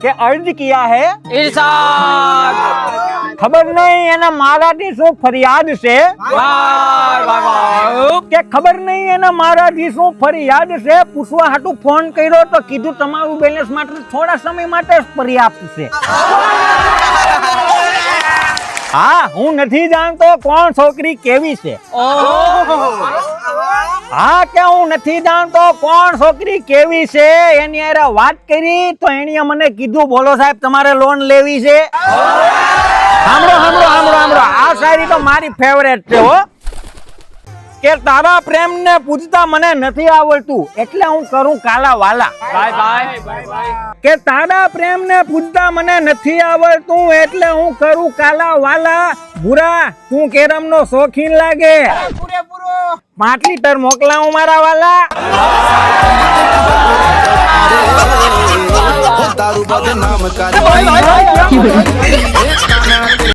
કે अर्ज किया है ઈરશાદ ખબર નહીં એને મારાથી શું ફરિયાદ છે વાહ વાહ વાહ કે ખબર નહીં એને મારાથી શું ફરિયાદ છે પૂછવા હાટુ ફોન કર્યો તો કીધું તમારું બેલેન્સ માટે થોડા સમય માટે જ પર્યાપ્ત છે હા હું નથી જાણતો કોણ છોકરી કેવી છે હા કે હું નથી જાણતો કોણ છોકરી કેવી છે? એની હારે વાત કરી તો એણીએ મને કીધું બોલો સાહેબ તમારે લોન લેવી છે? સાંભળો સાંભળો સાંભળો સાંભળો આ શાયરી તો મારી ફેવરેટ છે હો. કે તારા પ્રેમ ને પૂછતા મને નથી આવડતું. એટલે હું કરું કાલા વાલા. બાય બાય કે તારા પ્રેમ ને પૂછતા મને નથી આવડતું એટલે હું કરું કાલા વાલા. ભૂરા તું કેરમ નો શોખીન લાગે. પાંચ લીટર મોકલાવું મારા વાલા? તારું બદનામ કરી